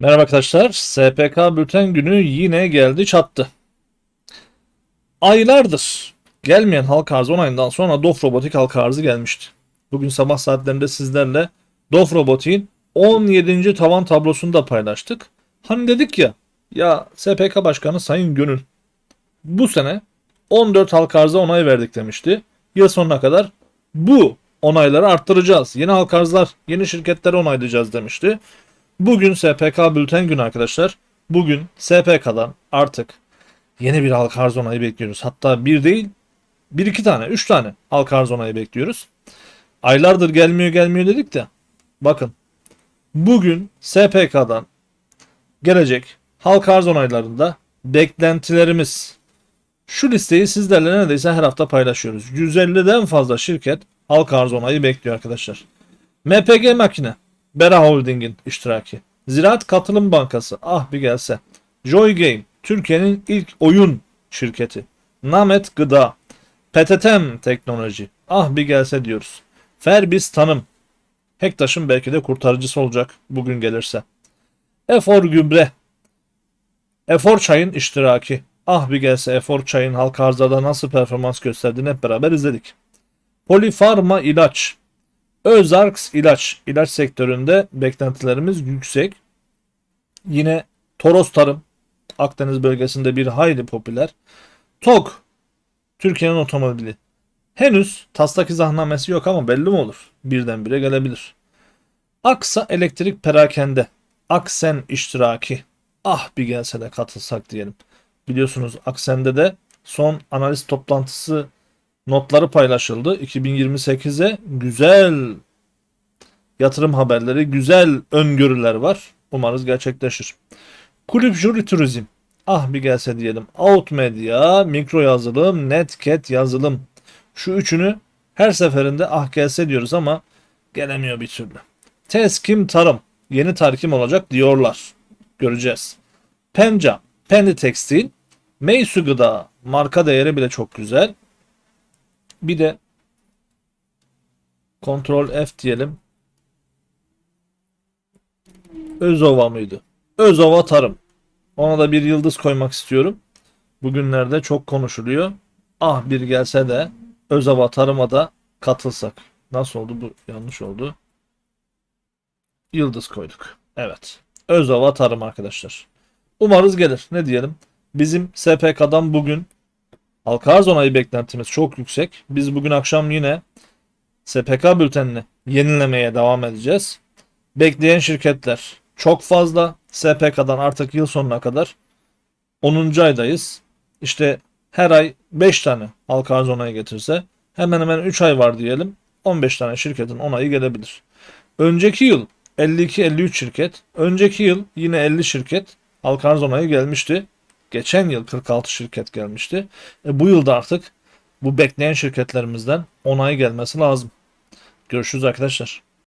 Merhaba arkadaşlar. SPK bülten günü yine geldi çattı. Aylardır gelmeyen halka arzı onayından sonra Dof Robotik halka arzı gelmişti. Bugün sabah saatlerinde sizlerle Dof Robotik'in 17. tavan tablosunu da paylaştık. Hani dedik ya, ya SPK Başkanı Sayın Gönül bu sene 14 halka arzı onay verdik demişti. Yıl sonuna kadar bu onayları arttıracağız. Yeni halka arzlar, yeni şirketleri onaylayacağız demişti. Bugün SPK bülten günü arkadaşlar. Bugün SPK'dan artık yeni bir halka arz onayı bekliyoruz. Hatta bir değil, bir iki tane, üç tane halka arz onayı bekliyoruz. Aylardır gelmiyor gelmiyor dedik de bakın bugün SPK'dan gelecek halka arz onaylarında beklentilerimiz şu listeyi sizlerle neredeyse her hafta paylaşıyoruz. 150'den fazla şirket halka arz onayı bekliyor arkadaşlar. MPG makine Bera Holding'in iştiraki. Ziraat Katılım Bankası ah bir gelse. Joy Game Türkiye'nin ilk oyun şirketi. Namet Gıda. PTTM Teknoloji ah bir gelse diyoruz. Ferbis Tanım. Hektaş'ın belki de kurtarıcısı olacak bugün gelirse. Efor Gübre. Efor Çay'ın iştiraki. Ah bir gelse Efor Çay'ın halka arzada nasıl performans gösterdiğini hep beraber izledik. Polifarma ilaç. Özarks ilaç. ilaç sektöründe beklentilerimiz yüksek. Yine Toros Tarım. Akdeniz bölgesinde bir hayli popüler. TOG. Türkiye'nin otomobili. Henüz taslak izahnamesi yok ama belli mi olur? Birdenbire gelebilir. Aksa Elektrik Perakende. Aksen iştiraki. Ah bir gelse de katılsak diyelim. Biliyorsunuz Aksen'de de son analiz toplantısı notları paylaşıldı. 2028'e güzel yatırım haberleri, güzel öngörüler var. Umarız gerçekleşir. Kulüp Jüri Turizm. Ah bir gelse diyelim. Out Media, mikro yazılım, Netcat yazılım. Şu üçünü her seferinde ah gelse diyoruz ama gelemiyor bir türlü. Teskim Tarım. Yeni tarkim olacak diyorlar. Göreceğiz. Penca, Pendi Tekstil, Meysu Gıda. Marka değeri bile çok güzel. Bir de Ctrl F diyelim. Özova mıydı? Özova Tarım. Ona da bir yıldız koymak istiyorum. Bugünlerde çok konuşuluyor. Ah bir gelse de Özova Tarım'a da katılsak. Nasıl oldu bu? Yanlış oldu. Yıldız koyduk. Evet. Özova Tarım arkadaşlar. Umarız gelir. Ne diyelim? Bizim SPK'dan bugün Halka arz onayı beklentimiz çok yüksek. Biz bugün akşam yine SPK bültenini yenilemeye devam edeceğiz. Bekleyen şirketler çok fazla. SPK'dan artık yıl sonuna kadar 10. aydayız. İşte her ay 5 tane halka onayı getirse hemen hemen 3 ay var diyelim. 15 tane şirketin onayı gelebilir. Önceki yıl 52-53 şirket, önceki yıl yine 50 şirket halka onayı gelmişti. Geçen yıl 46 şirket gelmişti. E, bu yılda artık bu bekleyen şirketlerimizden onay gelmesi lazım. Görüşürüz arkadaşlar.